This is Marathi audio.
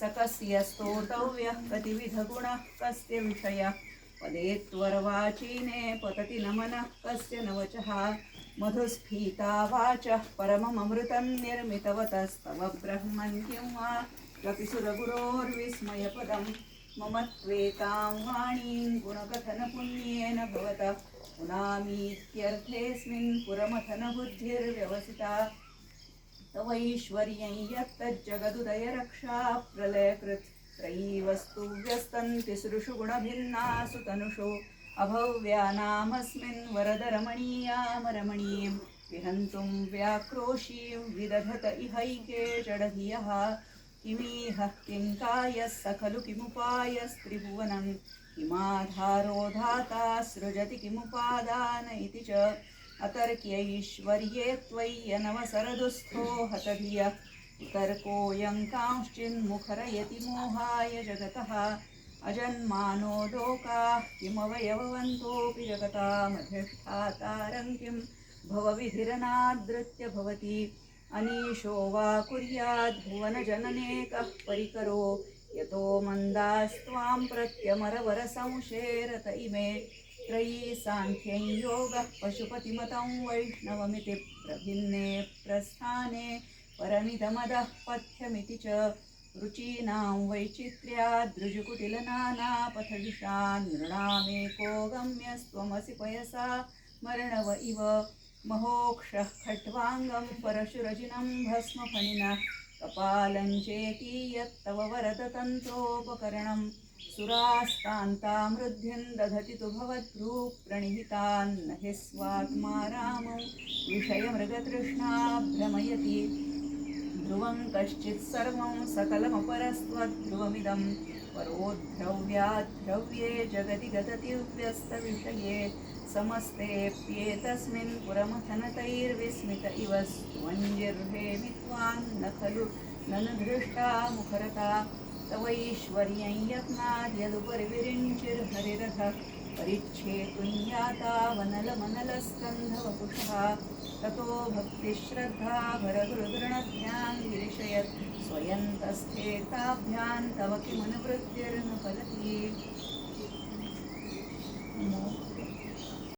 सकस्य स्तोतव्यः कतिविधगुणः कस्य विषयः। पदे त्वरवाचीने पतति नमनः कस्य न वचः मधुस्फीता वाचः परमममृतं निर्मितवतस्तव ब्रह्मन् किं वा? कपिसुरगुरोर्विस्मयपदं मम त्वेतां वाणीं गुणकथनपुण्येन भवतः। पुनामीत्यर्थेऽस्मिन् पुरमथनबुद्धिर्व्यवसिता। तवैश्वर्यं यत्तज्जगदुदयरक्षा प्रलयकृत् त्रयी वस्तु व्यस्तन्ति सृषु गुणभिन्नासु तनुषु अभव्यानामस्मिन् वरदरमणीयामरमणीं विहन्तुं व्याक्रोशीं विदधत इहैके जडधियः किमीह किं कायः स खलु किमुपायस्त्रिभुवनं किमाधारो धाता सृजति किमुपादान इति च अतर्क्यैश्वर्ये त्वय्यनवसरदुःस्थो हतधियः। तर्कोऽयं कांश्चिन्मुखरयति मोहाय जगतः। अजन्मानो लोकाः किमवयववन्तोऽपि जगतामधिष्ठातारं किं? भवविधिरनादृत्य भवति। अनीशो वा कुर्याद्भुवनजनने कः परिकरो। यतो मन्दास्त्वां प्रत्यमरवरसंशेरत इमे। त्रयी साङ्ख्यं योगः पशुपतिमतं वैष्णवमिति प्रभिन्ने प्रस्थाने परमिदमदः पथ्यमिति च रुचीनां वैचित्र्यादृजुकुटिलनानापथविषान् नृणामेको गम्यस्त्वमसि पयसा मरणव इव महोक्षः खट्वाङ्गं परशुरजिनं भस्मफणिनः कपालं चेति यत्तव वरदतन्त्रोपकरणं सुरास्तान्तामृद्धिं दधति तु भवद्भ्रूप्रणिहितान्न हि स्वात्मा रामौ। विषयमृगतृष्णा भ्रमयति। ध्रुवं कश्चित् सर्वं सकलमपरस्त्वध्रुवमिदं परोद्ध्रव्याद्ध्रव्ये जगति गततिव्यस्तविषये समस्तेऽप्येतस्मिन् पुरमथनतैर्विस्मित इव स्वञ्जिर्हेमि न खलु ननु धृष्टा मुखरता। तवैश्वर्यं यत्नाद्यदुपरिविरिञ्चिर्हरिरथ परिच्छेतुं वनलमनलस्कन्धवपुषः। ततो भक्तिश्रद्धा भरगुरुगृणध्यां गिरिशयत् स्वयन्तस्थेताभ्यां तव किमनुवृत्तिर्न फलति